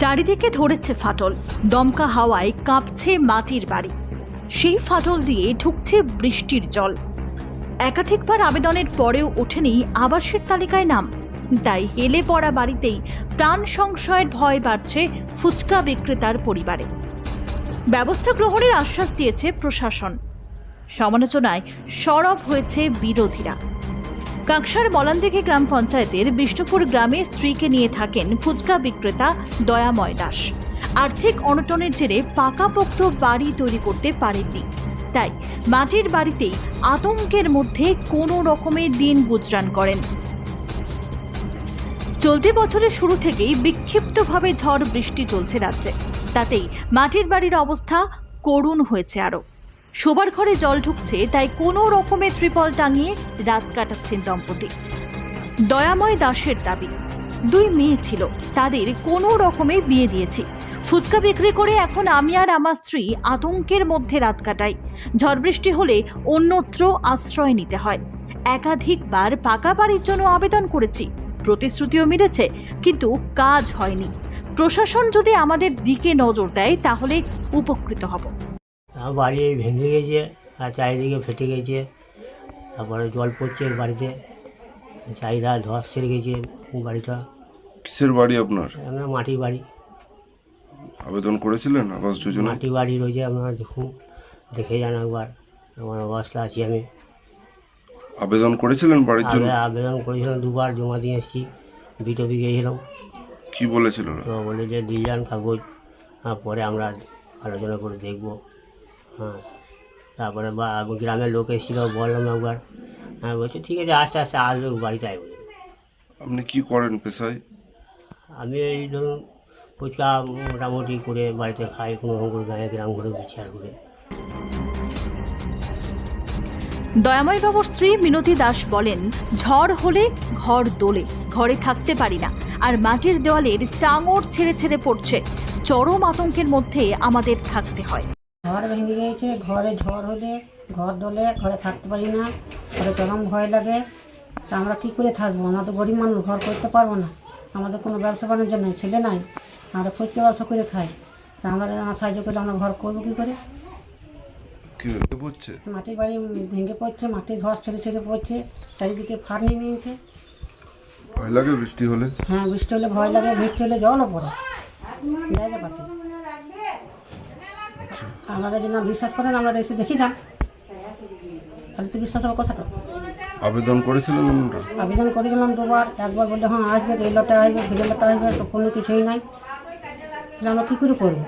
চারিদিকে ধরেছে ফাটল। দমকা হাওয়ায় কাঁপছে মাটির বাড়ি। সেই ফাটল দিয়ে ঢুকছে বৃষ্টির জল। একাধিকবার আবেদনের পরেও ওঠেনি আবাসের তালিকায় নাম। তাই হেলে পড়া বাড়িতেই প্রাণ সংশয়ের ভয় বাড়ছে ফুচকা বিক্রেতার পরিবারে। ব্যবস্থা গ্রহণের আশ্বাস দিয়েছে প্রশাসন। সমালোচনায় সরব হয়েছে বিরোধীরা। কাঁকসার মলানদিঘি গ্রাম পঞ্চায়েতের বিষ্ণুপুর গ্রামে স্ত্রীকে নিয়ে থাকেন ফুচকা বিক্রেতা দয়াময় দাস। আর্থিক অনটনের জেরে পাকাপোক্ত বাড়ি তৈরি করতে পারেননি। তাই মাটির বাড়িতেই আতঙ্কের মধ্যে কোনো রকমে দিন গুজরান করেন। চলতি বছরের শুরু থেকেই বিক্ষিপ্তভাবে ঝড় বৃষ্টি চলছে রাজ্যে। তাতেই মাটির বাড়ির অবস্থা করুণ হয়েছে আরও। শোবার ঘরে জল ঢুকছে, তাই কোনো রকমে ত্রিপল টাঙিয়ে রাত কাটাচ্ছেন দম্পতি। দয়াময় দাসের দাবি, দুই মেয়ে ছিল, তাদের কোনো রকমে বিয়ে দিয়েছি। ফুচকা বিক্রি করে এখন আমি আর আমার স্ত্রী আতঙ্কের মধ্যে রাত কাটাই। ঝড় বৃষ্টি হলে অন্যত্র আশ্রয় নিতে হয়। একাধিকবার পাকা বাড়ির জন্য আবেদন করেছি, প্রতিশ্রুতিও মিলেছে, কিন্তু কাজ হয়নি। প্রশাসন যদি আমাদের দিকে নজর দেয়, তাহলে উপকৃত হব। আমার বাড়ি ভেঙে গেছে আর চারিদিকে ফেটে গেছে। তারপরে জল পড়ছে বাড়িতে। চারিদা ধস ছেড়ে গেছে বাড়িটা। কিসের বাড়ি আপনার? আমরা মাটির বাড়ি। আবেদন করেছিলেন আবাস যোজনা? মাটির বাড়ি রয়েছে আপনারা দেখুন দেখে যান একবার। আমার অবস্থা আছি আমি। আবেদন করেছিলেন বাড়ির জন্য? আবেদন করেছিলাম দুবার জমা দিয়ে এসেছি। বিটপি গিয়েছিলাম। কি বলেছিল ওরা? তো বলে যে দিয়ে যান কাগজ পরে আমরা আলোচনা করে দেখব। হ্যাঁ। তারপরে বা গ্রামের লোক এসেছিল বললাম একবার। হ্যাঁ বলছে ঠিক আছে আস্তে আস্তে আসবে বাড়িতে আসবে আপনি কি করেন পেশায়? আমি এই ধরুন ফুচকা মোটামুটি করে বাড়িতে খাই কোনো রকম করে গায়ে গ্রাম ঘুরে বিচার করে দয়াময় বাবুর স্ত্রী মিনতি দাস বলেন ঝড় হলে ঘর দোলে ঘরে থাকতে পারি না। আর মাটির দেওয়ালের চাঙড় ছেড়ে ছেড়ে পড়ছে। চরম আতঙ্কের মধ্যে আমাদের থাকতে হয়। ঘর ভেঙে গিয়েছে ঘরে ঝড় হলে ঘর ডলে ঘরে থাকতে পারি না ঘরে চরম ভয় লাগে। তা আমরা কী করে থাকব? আমরা তো গরিব মানুষ ঘর করতে পারব না। আমাদের কোনো ব্যবসা বাণিজ্য নেই ছেলে নাই। আমরা ফুচকা ব্যবসা করে খাই। তা আমরা সাহায্য করলে আমরা ঘর করব কী করে? পড়ছে মাটির বাড়ি ভেঙে পড়ছে মাটির ধস ছেড়ে ছেড়ে পড়ছে চারিদিকে ফাট নিয়ে নিয়েছে। ভয় লাগে বৃষ্টি হলে? হ্যাঁ বৃষ্টি হলে ভয় লাগে বৃষ্টি হলে জলও পড়ে। জায়গা পাতে। আপনারা যদি না বিশ্বাস করেন আমরা এসে দেখি যান তাহলে তো বিশ্বাস হবে কথাটা আবেদন করেছিলেন আবেদন করেছিলাম দুবার একবার বললে হ্যাঁ আসবে এই লটে আসবে ভিড়ে লটে আসবে তো কোনো কিছুই নাই। তাহলে আমরা কী করে করব?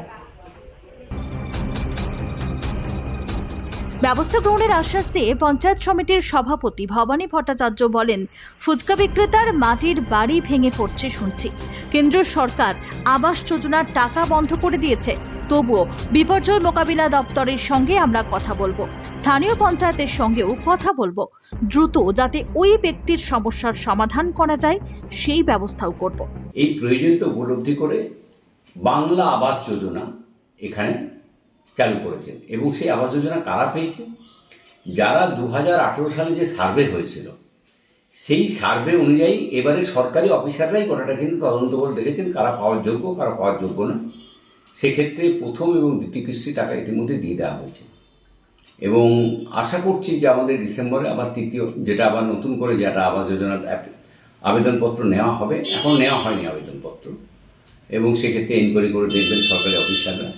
ব্যবস্থা গ্রহণের আশ্বাস দিয়ে পঞ্চায়েত সমিতির সভাপতি ভবানী ভট্টাচার্য বলেন ফুচকা বিক্রেতার মাটির বাড়ি ভেঙে পড়ছে শুনছি। কেন্দ্র সরকার আবাস যোজনার টাকা বন্ধ করে দিয়েছে। তবুও বিপর্যয় মোকাবিলা দপ্তরের সঙ্গে আমরা কথা বলব। স্থানীয় পঞ্চায়েতের সঙ্গেও কথা বলব। দ্রুত যাতে ওই ব্যক্তির সমস্যার সমাধান করা যায়, সেই ব্যবস্থাও করব। এই প্রয়োজনীয়তা উপলব্ধি করে বাংলা আবাস যোজনা এখানে চালু করেছেন এবং সেই আবাস যোজনা কারা পেয়েছে? যারা দু হাজার আঠারো সালে যে সার্ভে হয়েছিল, সেই সার্ভে অনুযায়ী এবারে সরকারি অফিসাররাই গোটাটা কিন্তু তদন্ত করে দেখেছেন কারা পাওয়ার যোগ্য, কারা পাওয়ার যোগ্য না। সেক্ষেত্রে প্রথম এবং দ্বিতীয় কিস্তি টাকা ইতিমধ্যে দিয়ে দেওয়া হয়েছে। এবং আশা করছি যে আমাদের ডিসেম্বরে আবার তৃতীয়, যেটা আবার নতুন করে যেটা আবাস যোজনার আবেদনপত্র নেওয়া হবে। এখন নেওয়া হয়নি আবেদনপত্র। এবং সেক্ষেত্রে এনকোয়ারি করে দেখবেন সরকারি অফিসাররা।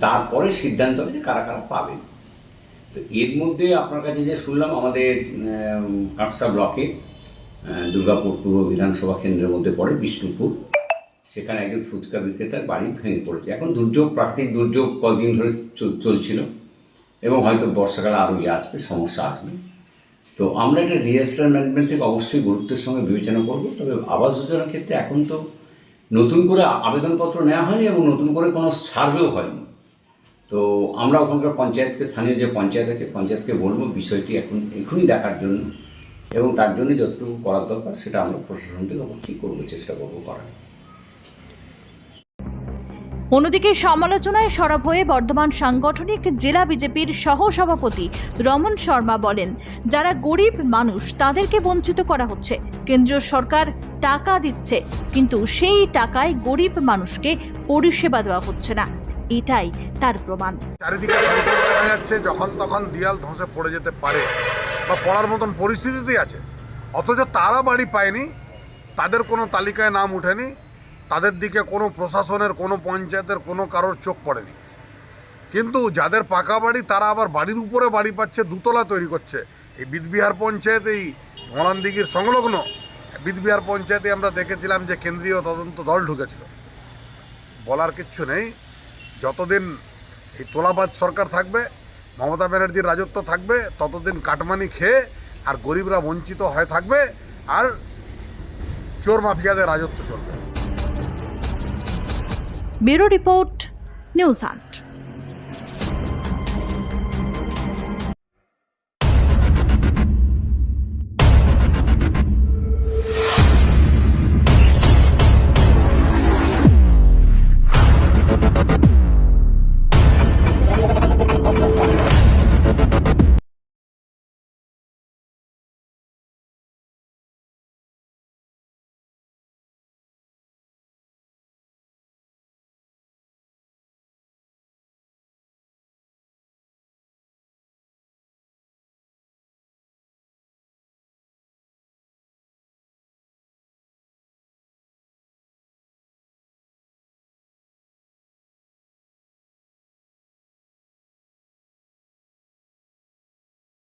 তারপরে সিদ্ধান্ত হবে যে কারা কারা পাবেন। তো এর মধ্যে আপনার কাছে যে শুনলাম আমাদের কাঁকসা ব্লকে দুর্গাপুর পূর্ব বিধানসভা কেন্দ্রের মধ্যে পড়ে বিষ্ণুপুর। সেখানে একজন ফুচকা বিক্রেতার বাড়ি ভেঙে পড়েছে। এখন দুর্যোগ, প্রাকৃতিক দুর্যোগ কদিন ধরে চল- চলছিল এবং হয়তো বর্ষাকালে আরও ইয়ে আসবে, সমস্যা আসবে। তো আমরা এটা ডিএসএল ম্যানেজমেন্ট থেকে অবশ্যই গুরুত্বের সঙ্গে বিবেচনা করব, তবে আবাস যোজনার ক্ষেত্রে এখন তো নতুন করে আবেদনপত্র নেওয়া হয়নি এবং নতুন করে কোনো সার্ভেও হয়নি। তো আমরা ওখানকার পঞ্চায়েতকে, স্থানীয় যে পঞ্চায়েত আছে, পঞ্চায়েতকে বলব বিষয়টি এখন, এখনই দেখার জন্য এবং তার জন্য যতটুকু করার দরকার সেটা আমরা প্রশাসন থেকে অবশ্যই করব, চেষ্টা করব করার। অন্যদিকে সমালোচনায় সরব হয়ে বর্ধমান সাংগঠনিক জেলা বিজেপির সহ সভাপতি রমন শর্মা বলেন, যারা গরিব মানুষ, তাদেরকে বঞ্চিত করা হচ্ছে। কেন্দ্রীয় সরকার টাকা দিচ্ছে, কিন্তু সেই টাকায় গরিব মানুষকে পরিষেবা দেওয়া হচ্ছে না। এটাই তার প্রমাণ। চারিদিকে যখন তখন দিয়াল ধসে পড়ে যেতে পারে বা পড়ার মতন পরিস্থিতিতেই আছে। অথচ তারা বাড়ি পায়নি, তাদের কোনো তালিকায় নাম উঠেনি তাদের দিকে কোনো প্রশাসনের, কোনো পঞ্চায়েতের, কোনো কারোর চোখ পড়েনি। কিন্তু যাদের পাকা বাড়ি, তারা আবার বাড়ির উপরে বাড়ি পাচ্ছে, দুতলা তৈরি করছে। এই বিদবিহার পঞ্চায়েত এই মরানদিঘির সংলগ্ন। বিদবিহার পঞ্চায়েতে আমরা দেখেছিলাম যে কেন্দ্রীয় তদন্ত দল ঢুকেছিল। বলার কিচ্ছু নেই। যতদিন এই তোলাবাজ সরকার থাকবে, মমতা ব্যানার্জির রাজত্ব থাকবে, ততদিন কাটমানি খেয়ে আর গরিবরা বঞ্চিত হয়ে থাকবে, আর চোর মাফিয়াদের রাজত্ব চলবে। Bureau report news hunt.